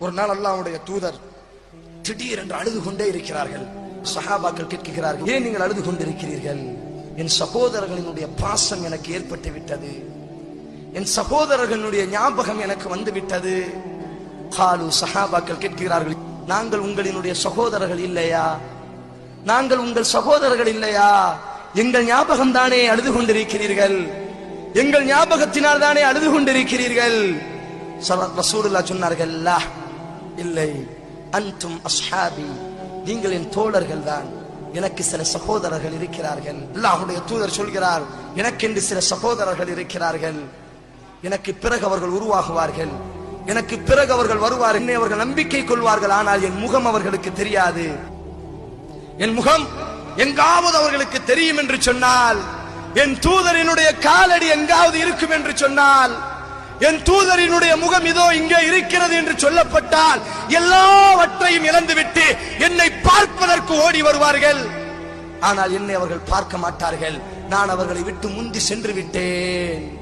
ஒரு நாள் அல்லாவுடைய தூதர் திடீரென்று அழுது கொண்டே இருக்கிறார்கள். சஹாபாக்கள் கேட்கிறார்கள் ஏன் நீங்கள் அழுது கொண்டிருக்கிறீர்கள் என் சகோதரர்களினுடைய பாசம் எனக்கு ஏற்பட்டு விட்டது. என் சகோதரர்களுடைய ஞாபகம் எனக்கு வந்து விட்டது. காலு சஹாபாக்கள் கேட்கிறார்கள் நாங்கள் உங்களினுடைய சகோதரர்கள் இல்லையா? நாங்கள் உங்கள் சகோதரர்கள் இல்லையா? எங்கள் ஞாபகம் தானே அழுது கொண்டிருக்கிறீர்கள் எங்கள் ஞாபகத்தினால் தானே அழுது கொண்டிருக்கிறீர்கள்? ரசூலுல்லா சொன்னார்கள் "லா, இல்லை. அன்தும் அஸ்ஹாபி. நீங்கள் என் தோழர்கள் தான். எனக்கு சில சகோதரர்கள் இருக்கிறார்கள். அல்லாஹுடைய தூதர் சொல்கிறார் எனக்கென்று சில சகோதரர்கள் இருக்கிறார்கள். எனக்கு பிறகு அவர்கள் உருவாகுவார்கள். எனக்கு பிறகு அவர்கள் வருவார். என்னை அவர்கள் நம்பிக்கை கொள்வார்கள். ஆனால் என் முகம் அவர்களுக்கு தெரியாது. என் முகம் எங்காவது அவர்களுக்கு தெரியும் என்று சொன்னால் என் தூதரினுடைய காலடி எங்காவது இருக்கும் என்று சொன்னால் என் தூதரினுடைய முகம் இதோ இங்கே இருக்கிறது என்று சொல்லப்பட்டால் எல்லாவற்றையும் இழந்துவிட்டு என்னை பார்ப்பதற்கு ஓடி வருவார்கள். ஆனால் என்னை அவர்கள் பார்க்க மாட்டார்கள். நான் அவர்களை விட்டு முந்தி சென்று விட்டேன்.